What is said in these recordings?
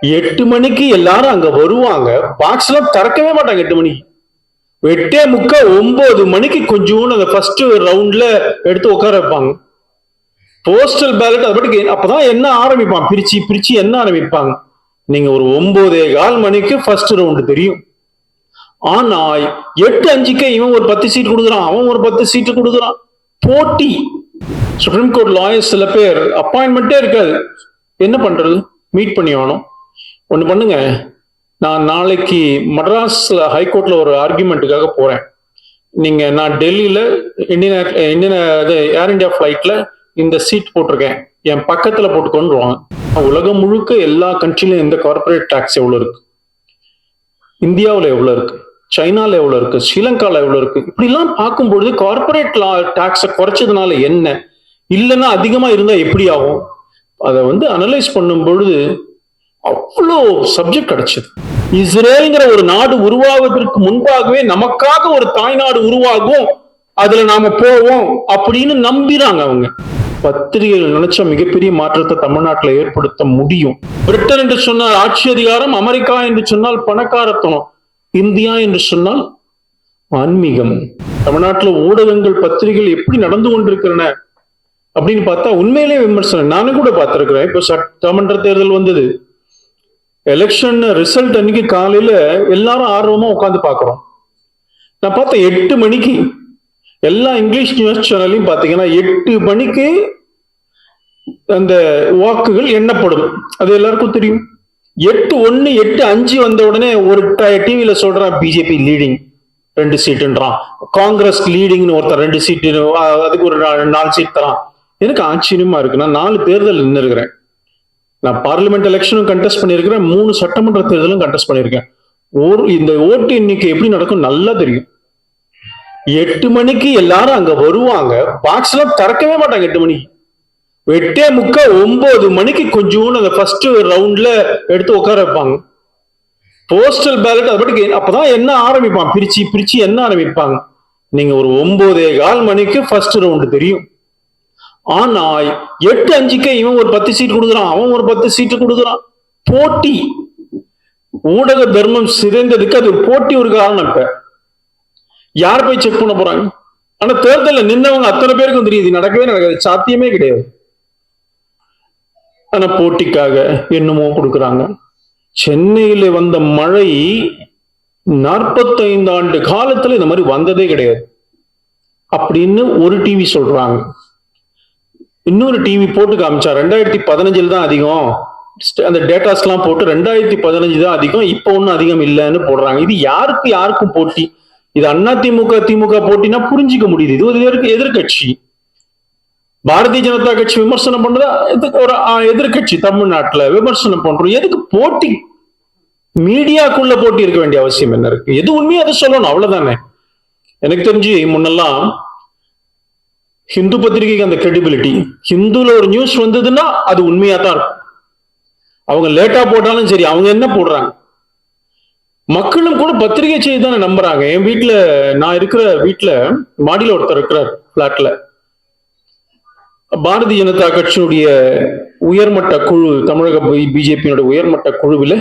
எட்டு மணிக்கு எல்லாரும் அங்க வருவாங்க. பாக்ஸ் எல்லாம் திறக்கவே மாட்டாங்க எட்டு மணிக்கு. எட்டே முக்க ஒன்பது மணிக்கு கொஞ்சோண்டு அந்த ஃபர்ஸ்ட் ரவுண்ட்ல எடுத்து உட்கார வைப்பாங்க. போஸ்டல் பேலட் அது பாட்டுக்கு அப்பதான் என்ன ஆரம்பிப்பான் பிரிச்சு பிரிச்சு என்ன ஆரம்பிப்பாங்க? நீங்க ஒரு ஒன்பதே கால் மணிக்கு ஃபர்ஸ்ட் ரவுண்டு தெரியும். ஆனா எட்டு அஞ்சுக்கு இவன் ஒரு பத்து சீட் கொடுக்குறான் அவன் ஒரு பத்து சீட்டு கொடுக்குறான். போட்டி. சுப்ரீம் கோர்ட் லாயர்ஸ் சில பேர் அப்பாயின்மெண்ட்டே இருக்காது. என்ன பண்றது? மீட் பண்ணி ஆகணும். ஒன்று பண்ணுங்க. நான் நாளைக்கு மட்ராஸ்ல ஹைகோர்ட்ல ஒரு ஆர்குமெண்ட்டுக்காக போறேன். நீங்க நான் டெல்லியில இந்தியன் இந்தியன் ஏர் இந்தியா ஃபிளைட்ல இந்த சீட் போட்டிருக்கேன். என் பக்கத்துல போட்டுக்கொண்டுருவாங்க உலகம் முழுக்க எல்லா கண்ட்ரிலையும் இந்த கார்பரேட் டாக்ஸ் எவ்வளோ இருக்கு? இந்தியாவில் எவ்வளோ இருக்கு? சைனால எவ்வளோ இருக்கு? ஸ்ரீலங்காவில் எவ்வளோ இருக்கு? இப்படிலாம் பார்க்கும்பொழுது கார்பரேட் லா டாக்ஸை குறைச்சதுனால என்ன? இல்லைன்னா அதிகமாக இருந்தால் எப்படி ஆகும்? அதை வந்து அனலைஸ் பண்ணும் பொழுது அவ்வளோ சப்ஜெக்ட் கிடைச்சது. இஸ்ரேல்ங்கிற ஒரு நாடு உருவாவதற்கு முன்பாகவே நமக்காக ஒரு தாய்நாடு உருவாகும். அதுல நாம போவோம் அப்படின்னு நம்பிறாங்க அவங்க. பத்திரிகைகள் நினைச்ச மிகப்பெரிய மாற்றத்தை தமிழ்நாட்டில் ஏற்படுத்த முடியும். பிரிட்டன் என்று சொன்னால் ஆட்சி அதிகாரம் அமெரிக்கா என்று சொன்னால் பணக்காரத்தனம் இந்தியா என்று சொன்னால் ஆன்மீகம். தமிழ்நாட்டில் ஊடகங்கள் பத்திரிகைகள் எப்படி நடந்து கொண்டிருக்கிறன அப்படின்னு பார்த்தா உண்மையிலே விமர்சனம். நானும் கூட பார்த்திருக்கிறேன். இப்போ சட்டமன்ற தேர்தல் வந்தது. எலெக்ஷன் ரிசல்ட் அன்னைக்கு காலையில எல்லாரும் ஆர்வமா உட்காந்து பாக்குறோம் நான் பார்த்தேன் எட்டு மணிக்கு எல்லா இங்கிலீஷ் நியூஸ் சேனல்லையும் பார்த்தீங்கன்னா எட்டு மணிக்கு அந்த வாக்குகள் எண்ணப்படும். அது எல்லாருக்கும் தெரியும். எட்டு ஒன்னு எட்டு அஞ்சு வந்த உடனே ஒரு டிவியில சொல்றான் பிஜேபி லீடிங் ரெண்டு சீட்டுன்றான். காங்கிரஸ் லீடிங்னு ஒருத்தர் ரெண்டு சீட்டு அதுக்கு ஒரு நாலு சீட் தரான். எனக்கு ஆச்சரியமா இருக்கு. நான் நாலு தேர்தல் நின்று இருக்கிறேன் நான் பார்லிமெண்ட் எலெக்ஷனும் கண்டெஸ்ட் பண்ணியிருக்கிறேன். மூணு சட்டமன்ற தேர்தலும் கண்டெஸ்ட் பண்ணியிருக்கேன். ஒரு இந்த ஓட்டு எண்ணிக்கை எப்படி நடக்கும்? நல்லா தெரியும். எட்டு மணிக்கு எல்லாரும் அங்க வருவாங்க. பாக்ஸ் எல்லாம் திறக்கவே மாட்டாங்க எட்டு மணிக்கு. எட்டே முக்க ஒன்பது மணிக்கு கொஞ்சோன்னு அந்த ஃபர்ஸ்ட் ரவுண்ட்ல எடுத்து உட்கார வைப்பாங்க. போஸ்டல் பேலட் அது பாட்டுக்கு அப்பதான் என்ன ஆரம்பிப்பான் பிரிச்சு பிரிச்சு என்ன ஆரம்பிப்பாங்க. நீங்க ஒரு ஒன்பதே கால் மணிக்கு ஃபர்ஸ்ட் ரவுண்டு தெரியும். ஆனா எட்டு அஞ்சுக்கே இவன் ஒரு பத்து சீட் கொடுக்குறான். அவன் ஒரு பத்து சீட்டு கொடுக்குறான். போட்டி. ஊடக தர்மம் சிதைந்ததுக்கு அது ஒரு போட்டி ஒரு காரணம் இப்ப. யார் போய் செக் பண்ண போறாங்க? ஆனா தேர்தலில் நின்னவங்க அத்தனை பேருக்கும் தெரியுது. நடக்கவே நடக்காது. சாத்தியமே கிடையாது. ஆனா போட்டிக்காக என்னமோ கொடுக்குறாங்க. சென்னையில வந்த மழை நாற்பத்தைந்து ஆண்டு காலத்துல இந்த மாதிரி வந்ததே கிடையாது. அப்படின்னு ஒரு டிவி சொல்றாங்க. இன்னொரு டிவி போட்டு காமிச்சா ரெண்டாயிரத்தி பதினஞ்சுல தான் அதிகம். அந்த டேட்டாஸ் எல்லாம் போட்டு ரெண்டாயிரத்தி பதினஞ்சு தான் அதிகம். இப்போ ஒன்றும் அதிகம் இல்லைன்னு போடுறாங்க. இது யாருக்கு யாருக்கும் போட்டி? இது அண்ணா திமுக திமுக போட்டினா புரிஞ்சுக்க முடியுது. இது ஒரு எதிர்கட்சி எதிர்க்கட்சி. பாரதிய ஜனதா கட்சி விமர்சனம் பண்றதா இதுக்கு ஒரு எதிர்கட்சி தமிழ்நாட்டுல விமர்சனம் பண்றோம். எதுக்கு போட்டி? மீடியாக்குள்ள போட்டி இருக்க வேண்டிய அவசியம் என்ன இருக்கு? எது உண்மையோ அதை சொல்லணும். அவ்வளவுதானே. எனக்கு தெரிஞ்சு முன்னெல்லாம் ஹிந்து பத்திரிகைக்கு அந்த கிரெடிபிலிட்டி ஹிந்துல ஒரு நியூஸ் வந்ததுன்னா அது உண்மையா தான் இருக்கும். அவங்க லேட்டா போட்டாலும் சரி அவங்க என்ன போடுறாங்க? மக்களும் கூட பத்திரிகை செய்தி தானே நம்புறாங்க. என் வீட்டுல நான் இருக்கிற வீட்டுல மாடியில ஒருத்தர் இருக்கிறார் பிளாட்ல பாரதிய ஜனதா கட்சியினுடைய உயர்மட்ட குழு தமிழக பிஜேபியினுடைய உயர்மட்ட குழுவில்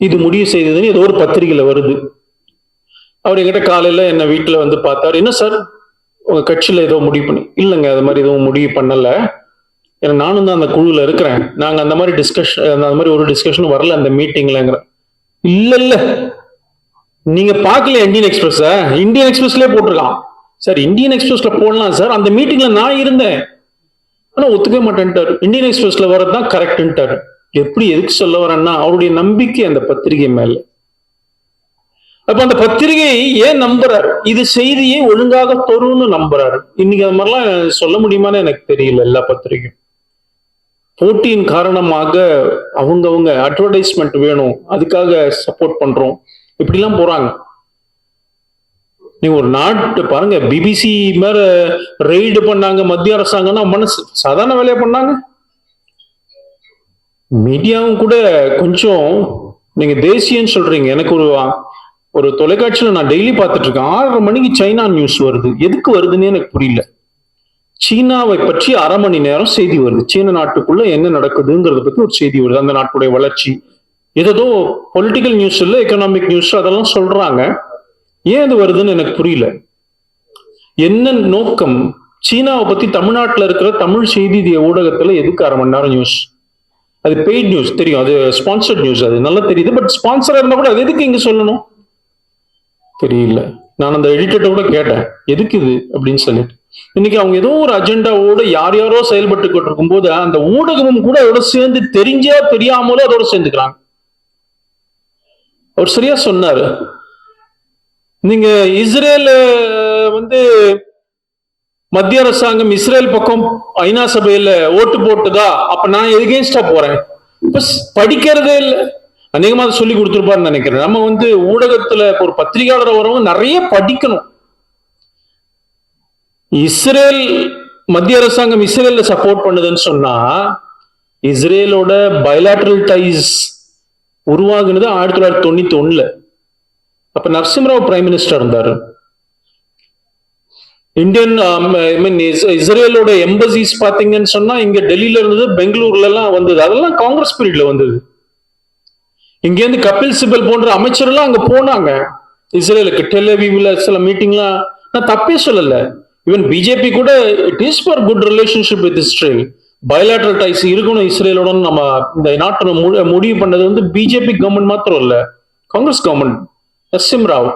இது முடிவு செய்ததுன்னு ஏதோ ஒரு பத்திரிகையில வருது. அவர் எங்கிட்ட காலையில என்ன வீட்டுல வந்து பார்த்தாரு. என்ன சார்? உங்கள் கட்சியில் ஏதோ முடிவு பண்ணி இல்லைங்க அது மாதிரி எதுவும் முடிவு பண்ணலை. ஏன்னா நானும் தான் அந்த குழுவில் இருக்கிறேன். நாங்கள் அந்த மாதிரி டிஸ்கஷன் அந்த மாதிரி ஒரு டிஸ்கஷனும் வரல அந்த மீட்டிங்லங்கிற இல்லை இல்லை. நீங்கள் பார்க்கல இந்தியன் எக்ஸ்பிரஸை இந்தியன் எக்ஸ்பிரஸ்லேயே போட்டிருக்கான். சார் இந்தியன் எக்ஸ்பிரஸ்ல போடலாம் சார். அந்த மீட்டிங்ல நான் இருந்தேன். ஆனால் ஒத்துக்கவே மாட்டேன்ட்டாரு. இந்தியன் எக்ஸ்பிரஸ்ல வர்றதுதான் கரெக்டுன்ட்டாரு எப்படி எதுக்கு சொல்ல வரேன்னா அவருடைய நம்பிக்கை அந்த பத்திரிகை மேலே. அப்ப அந்த பத்திரிகையை ஏன் நம்புறாரு? இது செய்தியை ஒழுங்காக தரும்னு நம்புறாரு. இன்னைக்கு அது மாதிரிலாம் சொல்ல முடியுமான்னு எனக்கு தெரியல எல்லா பத்திரிகையும். போட்டியின் காரணமாக அவங்கவுங்க அட்வர்டைஸ்மெண்ட் வேணும் அதுக்காக சப்போர்ட் பண்றோம். இப்படிலாம் போறாங்க. நீங்க ஒரு நாட்டு பாருங்க பிபிசி மேல ரெய்டு பண்ணாங்க மத்திய அரசாங்கம்னா மனசு சாதாரண வேலையை பண்ணாங்க? மீடியாவும் கூட கொஞ்சம் நீங்க தேசியன்னு சொல்றீங்க. எனக்கு ஒரு ஒரு தொலைக்காட்சியில் நான் டெய்லி பார்த்துட்டு இருக்கேன் ஆறரை மணிக்கு சைனா நியூஸ் வருது. எதுக்கு வருதுன்னு எனக்கு புரியல. சீனாவை பற்றி அரை மணி நேரம் செய்தி வருது. சீன நாட்டுக்குள்ள என்ன நடக்குதுங்கிறத பத்தி ஒரு செய்தி வருது. அந்த நாட்டுடைய வளர்ச்சி ஏதோ பொலிட்டிக்கல் நியூஸ் இல்ல எக்கனாமிக் நியூஸ் அதெல்லாம் சொல்றாங்க. ஏன் அது வருதுன்னு எனக்கு புரியல. என்ன நோக்கம்? சீனாவை பத்தி தமிழ்நாட்டில் இருக்கிற தமிழ் செய்தி ஊடகத்துல எதுக்கு அரை மணி நேரம் நியூஸ் அது பெய்ட் நியூஸ் தெரியும். அது ஸ்பான்சர்ட் நியூஸ் அது. நல்லா தெரியுது. பட் ஸ்பான்சரா இருந்தா கூட அது எதுக்கு இங்க சொல்லணும்? தெரியல நான் அந்த எடிட்டர்ட்ட கூட கேட்டேன் எதுக்கு இது? அப்படின்னு சொல்லிட்டு. இன்னைக்கு அவங்க ஏதோ ஒரு அஜெண்டாவோட யார் யாரோ செயல்பட்டு இருக்கும் போது அந்த ஊடகமும் கூட அதோட சேர்ந்து தெரிஞ்சா தெரியாமலோ அதோட சேர்ந்துக்கிறாங்க. அவர் சரியா சொன்னாரு. நீங்க இஸ்ரேல் வந்து மத்திய அரசாங்கம் இஸ்ரேல் பக்கம் ஐநா சபையில ஓட்டு போட்டுதா? அப்ப நான் எகேன்ஸ்டா போறேன். இப்ப படிக்கிறதே இல்ல. அநேகமாக அதை சொல்லி கொடுத்துருப்பாருன்னு நினைக்கிறேன். நம்ம வந்து ஊடகத்துல ஒரு பத்திரிகையாளர் வரவங்க நிறைய படிக்கணும். இஸ்ரேல் மத்திய அரசாங்கம் இஸ்ரேல சப்போர்ட் பண்ணுதுன்னு சொன்னா இஸ்ரேலோட பயலாட்ரல் டைஸ் உருவாகுனது ஆயிரத்தி தொள்ளாயிரத்தி தொண்ணூத்தி ஒண்ணுல அப்ப நரசிம்மராவ் பிரைம் மினிஸ்டர் இருந்தாரு. இந்தியன் ஐ மீன் இஸ்ரேலோட எம்பசிஸ் பாத்தீங்கன்னு சொன்னா இங்க டெல்லியில இருந்தது பெங்களூர்ல எல்லாம் வந்தது. அதெல்லாம் காங்கிரஸ் பீரியட்ல வந்தது. இங்கேருந்து கபில் சிபல் போன்ற அமைச்சர்லாம் அங்க போனாங்க. இஸ்ரேலுக்கு டெலிவிவ்ல சில மீட்டிங்லாம் நான் தப்பே சொல்லல. ஈவன் பிஜேபி கூட it is for good relationship with Israel bilateral ties இருக்கணும் இஸ்ரேலோட நம்ம இந்த நாட்டை மு- முடிவு பண்ணது வந்து பிஜேபி கவர்மெண்ட் மாத்திரம் இல்ல. காங்கிரஸ் கவர்மெண்ட் நரசிம் ராவ்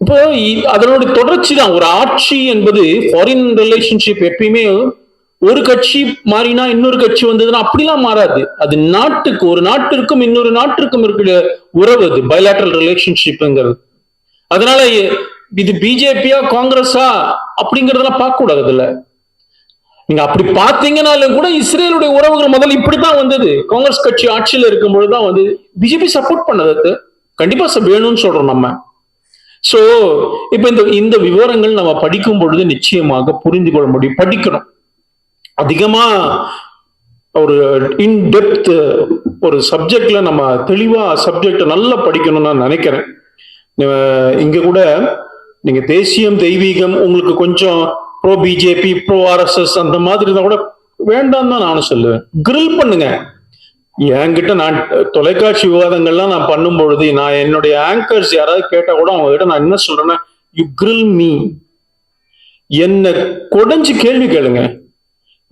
இப்போ அதனுடைய அதனோட தொடர்ச்சி தான். ஒரு ஆட்சி என்பது ஃபாரின் ரிலேஷன்ஷிப் எப்பயுமே ஒரு கட்சி மாறினா இன்னொரு கட்சி வந்ததுன்னா அப்படிலாம் மாறாது. அது நாட்டுக்கு ஒரு நாட்டிற்கும் இன்னொரு நாட்டிற்கும் இருக்கிற உறவு அது பயலாட்ரல் ரிலேஷன்ஷிப்ங்கிறது அதனால இது பிஜேபியா காங்கிரஸா அப்படிங்கறதெல்லாம் பார்க்க கூடாது அதுல நீங்க அப்படி பாத்தீங்கன்னாலும் கூட இஸ்ரேலுடைய உறவுகள் முதல்ல இப்படித்தான் வந்தது. காங்கிரஸ் கட்சி ஆட்சியில இருக்கும் பொழுதுதான் வந்து பிஜேபி சப்போர்ட் பண்ணது அது. கண்டிப்பா வேணும்னு சொல்றோம் நம்ம. சோ இப்ப இந்த இந்த விவரங்கள் நம்ம படிக்கும் பொழுது நிச்சயமாக புரிந்து கொள்ள முடியும் படிக்கணும். அதிகமாக ஒரு இன்டெப்த் ஒரு சப்ஜெக்டில் நம்ம தெளிவாக சப்ஜெக்டை நல்லா படிக்கணும்னு நான் நினைக்கிறேன். இங்கே கூட நீங்கள் தேசியம் தெய்வீகம் உங்களுக்கு கொஞ்சம் ப்ரோ பிஜேபி ப்ரோ ஆர்எஸ்எஸ் அந்த மாதிரி இருந்தால் கூட வேண்டாம் தான் நானும் சொல்லுவேன். கிரில் பண்ணுங்க. என்கிட்ட நான் தொலைக்காட்சி விவாதங்கள்லாம் நான் பண்ணும் பொழுது நான் என்னுடைய ஆங்கர்ஸ் யாராவது கேட்டால் கூட அவங்ககிட்ட நான் என்ன சொல்றேன்னா யூ கிரில் மீ என்ன கொடைஞ்சு கேள்வி கேளுங்க.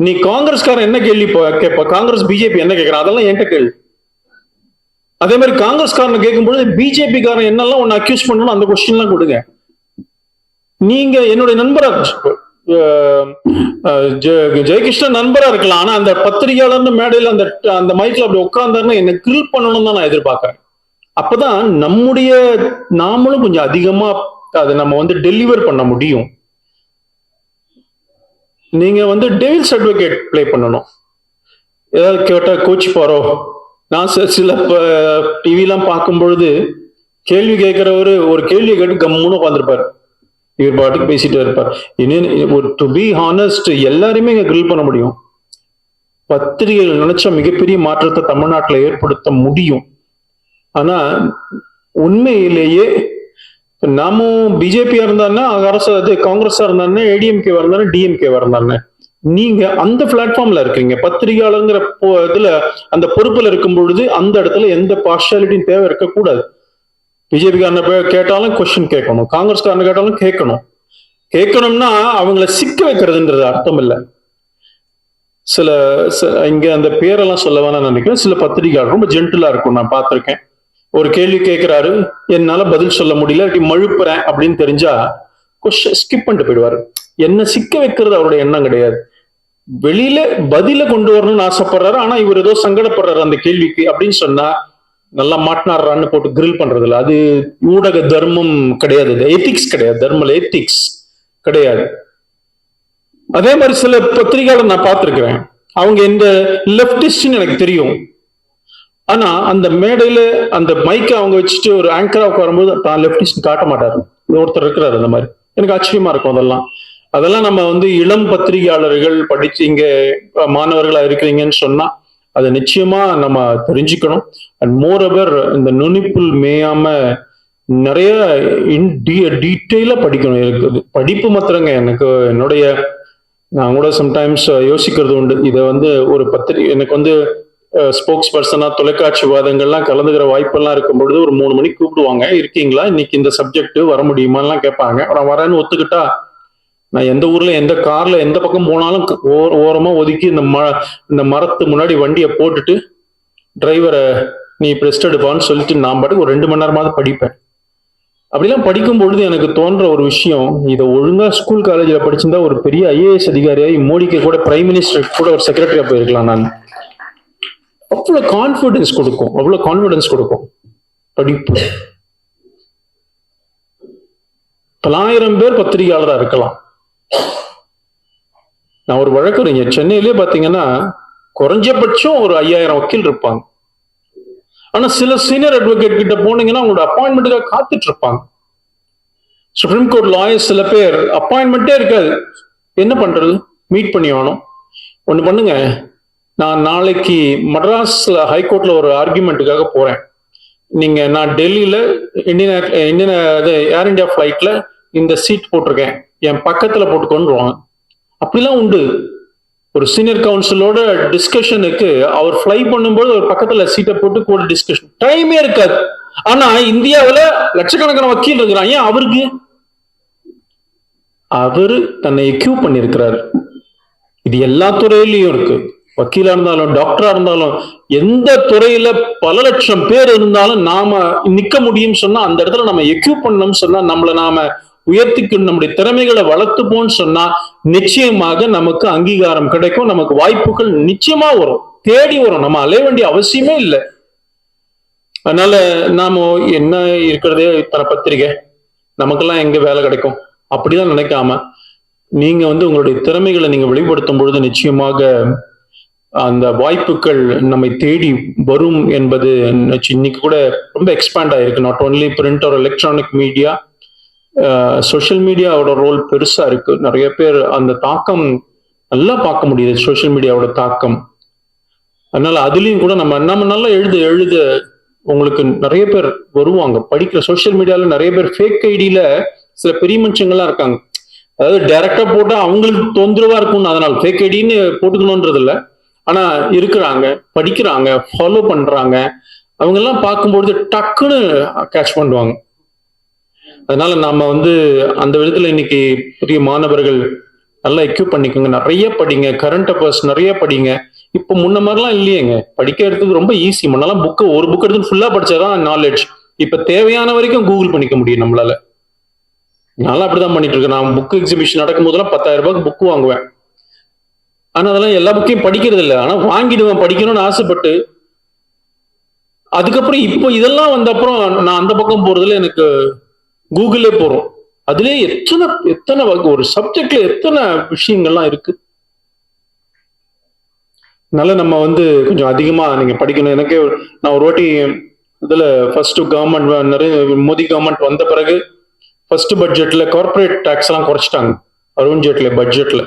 நீ காங்கிரஸ்காரன் என்ன கேள்வி கேட்ப காங்கிரஸ் பிஜேபி என்ன கேட்கறான் அதெல்லாம் என்கிட்ட கேள்வி அதே மாதிரி காங்கிரஸ்காரனை கேட்கும்பொழுது பிஜேபி காரன் என்னெல்லாம் ஒன்று அக்யூஸ் பண்ணணும் அந்த கொஸ்டின்லாம் கொடுங்க. நீங்க என்னுடைய நண்பரா ஜெயகிருஷ்ணன் நண்பரா இருக்கலாம். ஆனா அந்த பத்திரிகையாளர்னு மேடையில் அந்த அந்த மைக்ல அப்படி உட்கார்ந்தாருன்னா என்ன கிரில் பண்ணணும் தான் நான் எதிர்பார்க்கறேன். அப்பதான் நம்முடைய நாமளும் கொஞ்சம் அதிகமா அதை நம்ம வந்து டெலிவர் பண்ண முடியும். நீங்க வந்து டெவில்ஸ் அட்வொகேட் ப்ளே பண்ணணும். ஏதாவது கேட்டால் கோச் போறோம் நான் சில- சில டிவிலாம் பார்க்கும் பொழுது கேள்வி கேட்கிறவரு ஒரு கேள்வி கேட்டு கம்முன்னு உட்காந்துருப்பாரு இவர் பாட்டுக்கு பேசிட்டு இருப்பார். இன்னும் ஒரு டு பி ஹானஸ்ட் எல்லாருமே இங்கே கிரில் பண்ண முடியும். பத்திரிகைகள் நினைச்ச மிகப்பெரிய மாற்றத்தை தமிழ்நாட்டில் ஏற்படுத்த முடியும். ஆனா உண்மையிலேயே நாமும் பிஜேபியா இருந்தானே அரசு அது காங்கிரஸா இருந்தானே ஏடிஎம்கே இருந்தானே டிஎம்கே இருந்தானே நீங்க அந்த பிளாட்ஃபார்ம்ல இருக்கீங்க பத்திரிகையாளங்கிற இதுல அந்த பொறுப்புல இருக்கும் பொழுது அந்த இடத்துல எந்த பார்ஷாலிட்டியும் தேவை இருக்கக்கூடாது. பிஜேபி கேட்டாலும் கொஸ்டின் கேட்கணும். காங்கிரஸ் காரனை கேட்டாலும் கேட்கணும். கேட்கணும்னா அவங்கள சிக்க வைக்கிறதுன்றது அர்த்தம் இல்லை. சில இங்க அந்த பேரெல்லாம் சொல்ல வேணாம் நினைக்கிறேன். சில பத்திரிகையாளர் ரொம்ப ஜென்டிலா இருக்கும். நான் பார்த்திருக்கேன். ஒரு கேள்வி கேட்கிறாரு என்னால பதில் சொல்ல முடியல இப்படி மழுப்புறேன் அப்படின்னு தெரிஞ்சா கொஸ்டின் ஸ்கிப் பண்ணிட்டு போயிடுவாரு. என்ன சிக்க வைக்கிறது அவருடைய எண்ணம் கிடையாது. வெளியில பதில கொண்டு வரணும்னு ஆசைப்படுறாரு ஆனா இவர் ஏதோ சங்கடப்படுறாரு அந்த கேள்விக்கு அப்படின்னு சொன்னா நல்லா மாட்டினாடுறான்னு போட்டு கிரில் பண்றது இல்லை அது ஊடக தர்மம் கிடையாது. எத்திக்ஸ் கிடையாது. தர்மல் எத்திக்ஸ் கிடையாது. அதே மாதிரி சில பத்திரிகையாளர் நான் பார்த்துருக்கிறேன். அவங்க இந்த லெப்டிஸ்ட்னு எனக்கு தெரியும். ஆனா அந்த மேடையில அந்த மைக்கை அவங்க வச்சுட்டு ஒரு ஆங்கரா உட்காரும்போது தான் லெப்டிஸ்ட் காட்ட மாட்டாரு. ஒருத்தர் இருக்கிறாரு அந்த மாதிரி. எனக்கு ஆச்சரியமா இருக்கும் அதெல்லாம். அதெல்லாம் நம்ம வந்து இளம் பத்திரிகையாளர்கள் படிச்சு இங்க மாணவர்களா இருக்கிறீங்கன்னு சொன்னா அதை நிச்சயமா நம்ம தெரிஞ்சுக்கணும். அண்ட் மோர் இந்த நுனிப்புல் மேயாம நிறைய டீட்டெயிலா படிக்கணும். இருக்குது படிப்பு மாத்திரங்க எனக்கு என்னுடைய நான் கூட சம்டைம்ஸ் யோசிக்கிறது உண்டு. இதை வந்து ஒரு பத்திரிகை எனக்கு வந்து ஸ்போக்ஸ் பர்சனா தொலைக்காட்சி வாதங்கள்லாம் கலந்துக்கிற வாய்ப்பெல்லாம் இருக்கும் பொழுது ஒரு மூணு மணிக்கு கூப்பிடுவாங்க. இருக்கீங்களா? இன்னைக்கு இந்த சப்ஜெக்ட் வர முடியுமான்லாம் கேட்பாங்க. நான் வரேன்னு ஒத்துக்கிட்டா நான் எந்த ஊர்ல எந்த கார்ல எந்த பக்கம் போனாலும் ஓரமா ஒதுக்கி இந்த ம இந்த மரத்து முன்னாடி வண்டியை போட்டுட்டு டிரைவரை நீ ரெஸ்ட் எடுப்பான்னு சொல்லிட்டு நான் பாட்டுக்கு ஒரு ரெண்டு மணி நேரமாவது படிப்பேன். அப்படிலாம் படிக்கும் பொழுது எனக்கு தோன்ற ஒரு விஷயம் இதை ஒழுங்கா ஸ்கூல் காலேஜில் படிச்சிருந்தா ஒரு பெரிய ஐஏஎஸ் அதிகாரியாகி மோடிக்கு கூட பிரைம் மினிஸ்டர் கூட ஒரு செக்ரட்டரியா போயிருக்கலாம் நான். அவ்வளவு கான்ஃபிடன்ஸ் கொடுக்கும். அவ்வளவு கான்ஃபிடன்ஸ் கொடுக்கும். படிப்பு. பலாயிரம் பேர் பத்திரிகையாளராக இருக்கலாம். நான் ஒரு வழக்கறிஞர் சென்னையிலே பார்த்தீங்கன்னா குறைஞ்சபட்சம் ஒரு ஐயாயிரம் வக்கீல் இருப்பாங்க. ஆனா சில சீனியர் அட்வொகேட் கிட்ட போனீங்கன்னா உங்களோட அப்பாயின்மெண்ட்டுக்காக காத்துட்டு இருப்பாங்க. சுப்ரீம் கோர்ட் லாயர்ஸ் சில பேர் அப்பாயின்மெண்ட்டே இருக்காது. என்ன பண்றது? மீட் பண்ணி ஆகணும். ஒண்ணு பண்ணுங்க. நான் நாளைக்கு மட்ராஸ்ல ஹைகோர்ட்ல ஒரு ஆர்குமெண்ட்டுக்காக போறேன். நீங்க நான் டெல்லியில இந்தியன் இந்தியன் இது ஏர் இந்தியா ஃபிளைட்ல இந்த சீட் போட்டிருக்கேன். என் பக்கத்துல போட்டுக்கொண்டுருவாங்க அப்படிலாம் உண்டு. ஒரு சீனியர் கவுன்சிலோட டிஸ்கஷனுக்கு அவர் ஃப்ளை பண்ணும்போது ஒரு பக்கத்துல சீட்டை போட்டு கூட டிஸ்கஷன் டைமே இருக்காது. ஆனா இந்தியாவில லட்சக்கணக்கான வக்கீல் இருக்கிறான் ஏன் அவருக்கு? அவரு தன்னை எக்யூ பண்ணியிருக்கிறாரு. இது எல்லா துறையிலையும் இருக்கு. வக்கீலா இருந்தாலும் டாக்டரா இருந்தாலும் எந்த துறையில பல லட்சம் பேர் இருந்தாலும் நாம நிக்க முடியும்னு சொன்னா அந்த இடத்துல நம்ம எக்யூப் பண்ணணும்னு சொன்னா நம்மள நாம உயர்த்திக்கணும். நம்முடைய திறமைகளை வளர்த்துப்போம்னு சொன்னா நிச்சயமாக நமக்கு அங்கீகாரம் கிடைக்கும். நமக்கு வாய்ப்புகள் நிச்சயமா வரும். தேடி வரும். நம்ம அலைய வேண்டிய அவசியமே இல்லை. அதனால நாம என்ன இருக்கிறதே? இத்தனை பத்திரிகை. நமக்கெல்லாம் எங்க வேலை கிடைக்கும்? அப்படிதான் நினைக்காம நீங்க வந்து உங்களுடைய திறமைகளை நீங்க வெளிப்படுத்தும் பொழுது நிச்சயமாக அந்த வாய்ப்புகள் நம்மை தேடி வரும் என்பது இன்னைக்கு கூட ரொம்ப எக்ஸ்பேண்ட் ஆயிருக்கு. நாட் ஓன்லி பிரிண்ட் ஒரு எலக்ட்ரானிக் மீடியா சோஷியல் மீடியாவோட ரோல் பெருசா இருக்கு. நிறைய பேர் அந்த தாக்கம் நல்லா பார்க்க முடியுது சோஷியல் மீடியாவோட தாக்கம். அதனால அதுலயும் கூட நம்ம நம்ம நல்லா எழுத எழுத உங்களுக்கு நிறைய பேர் வருவாங்க. படிக்கிற சோஷியல் மீடியால நிறைய பேர் ஃபேக் ஐடியில சில பெரிய மனுஷங்கள்லாம் இருக்காங்க. அதாவது டைரக்டா போட்டா அவங்களுக்கு தொந்தரவா இருக்கும்னு அதனால ஃபேக் ஐடின்னு போட்டுக்கணும்ன்றது இல்லை ஆனா இருக்கிறாங்க படிக்கிறாங்க ஃபாலோ பண்றாங்க. அவங்க எல்லாம் பார்க்கும்பொழுது டக்குன்னு கேட்ச் பண்ணுவாங்க. அதனால நாம வந்து அந்த விதத்துல இன்னைக்கு பெரிய மாணவர்கள் நல்லா எக்யூப் பண்ணிக்கோங்க. நிறைய படிங்க கரண்ட் அஃபேர்ஸ் நிறைய படிங்க. இப்போ முன்ன மாதிரிலாம் இல்லையேங்க. படிக்கிறதுக்கு ரொம்ப ஈஸி முன்னெல்லாம் புக்கு ஒரு புக் எடுத்து ஃபுல்லா படிச்சாதான் நாலேஜ் இப்ப தேவையான வரைக்கும் கூகுள் பண்ணிக்க முடியும் நம்மளால. நான்லாம் அப்படிதான் பண்ணிட்டு இருக்கேன். நான் புக் எக்ஸிபிஷன் நடக்கும் போதெல்லாம் பத்தாயிரம் ரூபாய்க்கு புக் வாங்குவேன். ஆனா அதெல்லாம் எல்லா புக்கையும் படிக்கிறது இல்லை. ஆனா வாங்கிடுவேன் படிக்கணும்னு ஆசைப்பட்டு அதுக்கப்புறம் இப்போ இதெல்லாம் வந்த அப்புறம் நான் அந்த பக்கம் போறதுல எனக்கு கூகுளே போறோம். அதுலயே எத்தனை எத்தனை ஒரு சப்ஜெக்ட்ல எத்தனை விஷயங்கள்லாம் இருக்கு. அதனால நம்ம வந்து கொஞ்சம் அதிகமா நீங்க படிக்கணும். எனக்கே நான் ஒரு வாட்டி இதுல ஃபர்ஸ்ட் கவர்மெண்ட் நிறைய மோடி கவர்மெண்ட் வந்த பிறகு ஃபர்ஸ்ட் பட்ஜெட்ல கார்ப்பரேட் டாக்ஸ் எல்லாம் குறைச்சிட்டாங்க. அருண் ஜேட்லி பட்ஜெட்ல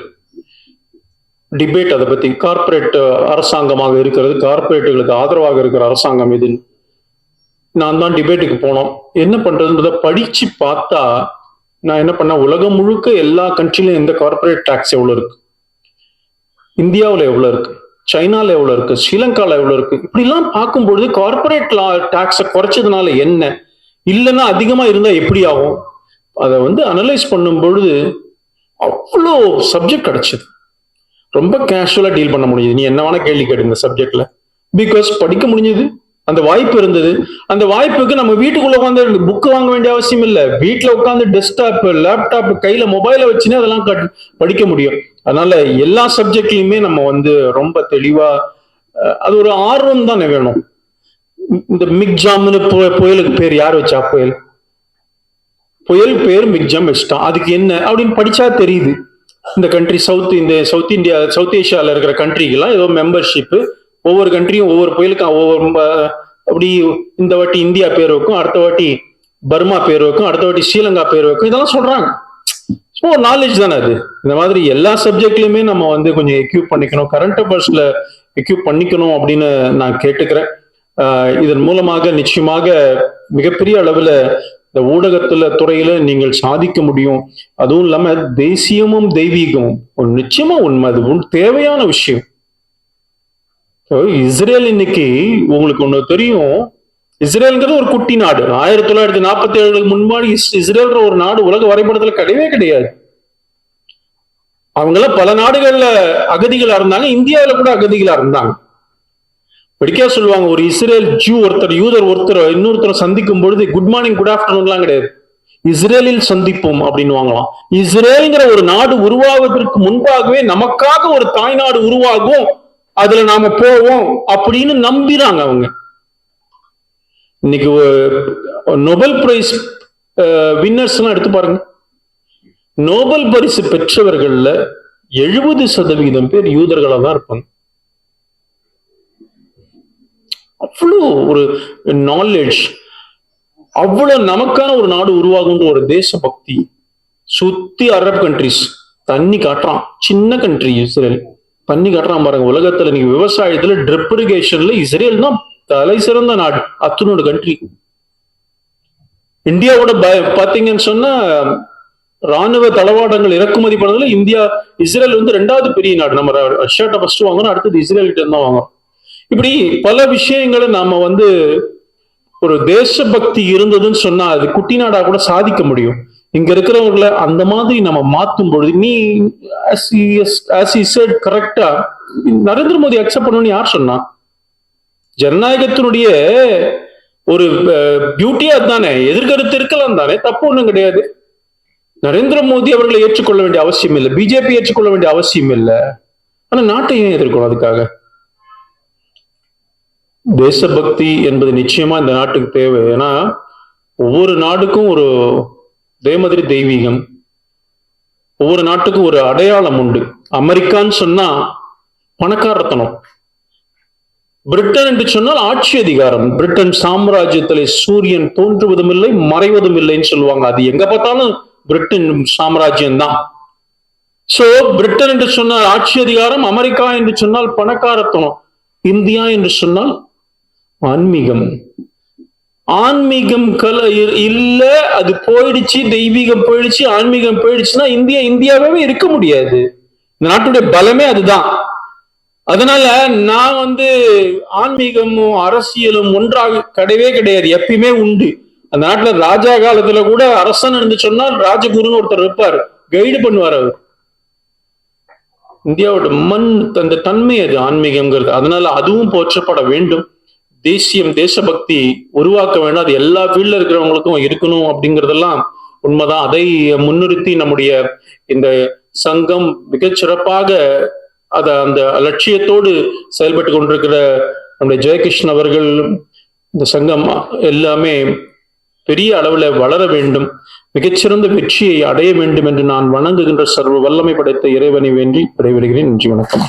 டிபேட் அதை பற்றி கார்ப்பரேட் அரசாங்கமாக இருக்கிறது. கார்ப்பரேட்டுகளுக்கு ஆதரவாக இருக்கிற அரசாங்கம் இது. நான் தான் டிபேட்டுக்கு போனோம். என்ன பண்ணுறதுன்றத படித்து பார்த்தா நான் என்ன பண்ணேன்? உலகம் முழுக்க எல்லா கண்ட்ரிலையும் எந்த கார்ப்பரேட் டேக்ஸ் எவ்வளோ இருக்கு? இந்தியாவில் எவ்வளோ இருக்கு? சைனால எவ்வளோ இருக்கு? ஸ்ரீலங்காவில் எவ்வளோ இருக்கு? இப்படிலாம் பார்க்கும்பொழுது கார்ப்பரேட் லா டேக்ஸை குறைச்சதுனால என்ன? இல்லைன்னா அதிகமாக இருந்தால் எப்படி ஆகும்? அதை வந்து அனலைஸ் பண்ணும் பொழுது அவ்வளோ சப்ஜெக்ட் கிடைச்சது. ரொம்ப கேஷுவலா டீல் பண்ண முடியுது நீ என்ன வேணா கேள்வி கேட்டுங்க இந்த சப்ஜெக்ட்ல பிகாஸ் படிக்க முடிஞ்சது. அந்த வாய்ப்பு இருந்தது. அந்த வாய்ப்புக்கு நம்ம வீட்டுக்குள்ள உட்காந்து புக் வாங்க வேண்டிய அவசியம் இல்லை. வீட்டுல உட்காந்து டெஸ்க்டாப் லேப்டாப் கையில மொபைலை வச்சுனே அதெல்லாம் கட்- படிக்க முடியும். அதனால எல்லா சப்ஜெக்ட்லயுமே நம்ம வந்து ரொம்ப தெளிவா அது ஒரு ஆர்வம் தானே வேணும். இந்த மிக்ஜாம்னு பு- புயலுக்கு பேர் யார் வச்சா புயல்? புயல் பேர் மிக்ஜாம் வச்சுட்டான். அதுக்கு என்ன? அப்படின்னு படிச்சா தெரியுது. இந்த கண்ட்ரி சவுத் இந்த சவுத் இந்தியா சவுத் ஏஷியால இருக்கிற கண்ட்ரிக்கெல்லாம் ஏதோ மெம்பர்ஷிப்பு ஒவ்வொரு கண்ட்ரியும் ஒவ்வொரு புயலுக்கும் ஒவ்வொரு அப்படி இந்த வாட்டி இந்தியா பேர் வைக்கும் அடுத்த வாட்டி பர்மா பேர் வைக்கும் அடுத்த வாட்டி ஸ்ரீலங்கா பேர் வைக்கும் இதெல்லாம் சொல்றாங்க. ஸோ நாலேஜ் தானே அது. இந்த மாதிரி எல்லா சப்ஜெக்ட்லையுமே நம்ம வந்து கொஞ்சம் எக்யூப் பண்ணிக்கணும். கரண்ட் அஃபேர்ஸ்ல எக்யூப் பண்ணிக்கணும் அப்படின்னு நான் கேட்டுக்கிறேன். இதன் மூலமாக நிச்சயமாக மிகப்பெரிய அளவில் இந்த ஊடகத்துல துறையில நீங்கள் சாதிக்க முடியும். அதுவும் இல்லாம தேசியமும் தெய்வீகமும். ஒரு நிச்சயமா உண்மை. அது உன் தேவையான விஷயம். இஸ்ரேல் இன்னைக்கு உங்களுக்கு ஒண்ணு தெரியும். இஸ்ரேல்ங்கிறது ஒரு குட்டி நாடு. ஆயிரத்தி தொள்ளாயிரத்தி நாற்பத்தி ஏழு முன்பாடு இஸ்- இஸ்ரேல்ன்ற ஒரு நாடு உலக வரைபடத்துல கிடையவே கிடையாது. அவங்க எல்லாம் பல நாடுகள்ல அகதிகளா இருந்தாங்க. இந்தியாவில கூட அகதிகளா இருந்தாங்க. படிக்கா சொல்லுவாங்க ஒரு இஸ்ரேல் ஜூ ஒருத்தர் யூதர் ஒருத்தர் இன்னொருத்தரை சந்திக்கும் பொழுது குட் மார்னிங் குட் ஆஃப்டர்நூன்லாம் கிடையாது. இஸ்ரேலில் சந்திப்போம் அப்படின்னு வாங்கலாம் இஸ்ரேல்ங்கிற ஒரு நாடு உருவாவதற்கு முன்பாகவே நமக்காக ஒரு தாய் நாடு உருவாகும். அதுல நாம போவோம் அப்படின்னு நம்பிறாங்க அவங்க. இன்னைக்கு ஒ- நோபல் பிரைஸ் வின்னர்ஸ் எல்லாம் எடுத்து பாருங்க. நோபல் பரிசு பெற்றவர்கள்ல எழுபது சதவீதம் பேர் யூதர்களா தான் இருப்பாங்க. அவ்வளோ ஒரு நாலேஜ் அவ்வளவு நமக்கான ஒரு நாடு உருவாகுன்ற ஒரு தேசபக்தி. சுத்தி அரப் கண்ட்ரிஸ் தண்ணி காட்டுறான். சின்ன கண்ட்ரி இஸ்ரேல் தண்ணி காட்டுறான் பாருங்க உலகத்துல நீங்க விவசாயத்துல ட்ரிப் இரிகேஷன்ல இஸ்ரேல் தான் தலை சிறந்த நாடு அத்தனோட கண்ட்ரி இந்தியாவோட பாத்தீங்கன்னு சொன்னா ராணுவ தளவாடங்கள் இறக்குமதி பண்ணதுல இந்தியா இஸ்ரேல் வந்து ரெண்டாவது பெரிய நாடு. நம்ம ரஷ்யாட்ட ஃபர்ஸ்ட் வாங்குறோம் அடுத்தது இஸ்ரேல் கிட்ட தான் வாங்குறோம் இப்படி பல விஷயங்களை நாம வந்து ஒரு தேசபக்தி இருந்ததுன்னு சொன்னா அது குட்டி நாடா கூட சாதிக்க முடியும். இங்க இருக்கிறவங்கள அந்த மாதிரி நம்ம மாத்தும் பொழுது நீ கரெக்டா நரேந்திர மோடி அக்செப்ட் பண்ணணும்னு யார் சொன்னா? ஜனநாயகத்தினுடைய ஒரு பியூட்டியா தானே எதிர்கருத்து இருக்கலாம் தானே தப்பு ஒண்ணும் கிடையாது. நரேந்திர மோடி அவர்களை ஏற்றுக்கொள்ள வேண்டிய அவசியம் இல்லை பிஜேபி ஏற்றுக்கொள்ள வேண்டிய அவசியம் இல்லை. ஆனா நாட்டை ஏன் எதிர்க்கணும் அதுக்காக? தேசபக்தி என்பது நிச்சயமா இந்த நாட்டுக்கு தேவை. ஏன்னா ஒவ்வொரு நாடுக்கும் ஒரு அதே மாதிரி தெய்வீகம். ஒவ்வொரு நாட்டுக்கும் ஒரு அடையாளம் உண்டு. அமெரிக்கான்னு சொன்னா பணக்காரத்தனம். பிரிட்டன் என்று சொன்னால் ஆட்சி அதிகாரம். பிரிட்டன் சாம்ராஜ்யத்திலே சூரியன் தோன்றுவதும் இல்லை மறைவதும் இல்லைன்னு சொல்லுவாங்க. அது எங்க பார்த்தாலும் பிரிட்டன் சாம்ராஜ்யம் தான் சோ பிரிட்டன் என்று சொன்னால் ஆட்சி அதிகாரம் அமெரிக்கா என்று சொன்னால் பணக்காரத்தனம். இந்தியா என்று சொன்னால் ஆன்மீகம். ஆன்மீகம் கல இல்ல அது போயிடுச்சு தெய்வீகம் போயிடுச்சு ஆன்மீகம் போயிடுச்சுன்னா இந்தியா இந்தியாவே இருக்க முடியாது. இந்த நாட்டுடைய பலமே அதுதான். அதனால நான் வந்து ஆன்மீகமும் அரசியலும் ஒன்றாக கிடையவே கிடையாது எப்பயுமே உண்டு. அந்த நாட்டுல ராஜா காலத்துல கூட அரசன் இருந்து சொன்னால் ராஜகுருன்னு ஒருத்தர் இருப்பார். கைடு பண்ணுவார் அவர். இந்தியாவோட மண் அந்த தன்மை அது ஆன்மீகம்ங்கிறது. அதனால அதுவும் போற்றப்பட வேண்டும். தேசியம் தேசபக்தி உருவாக்க வேண்டும். அது எல்லா ஃபீல்ட்ல இருக்கிறவங்களுக்கும் இருக்கணும் அப்படிங்கறதெல்லாம் உண்மைதான். அதை முன்னிறுத்தி நம்முடைய இந்த சங்கம் மிகச்சிறப்பாக அத அந்த லட்சியத்தோடு செயல்பட்டு கொண்டிருக்கிற நம்முடைய ஜெயகிருஷ்ணன் அவர்கள் இந்த சங்கம் எல்லாமே பெரிய அளவுல வளர வேண்டும். மிகச்சிறந்த வெற்றியை அடைய வேண்டும் என்று நான் வணங்குகின்ற சர்வ வல்லமை படைத்த இறைவனை வேண்டி விடைபெறுகிறேன். நன்றி வணக்கம்.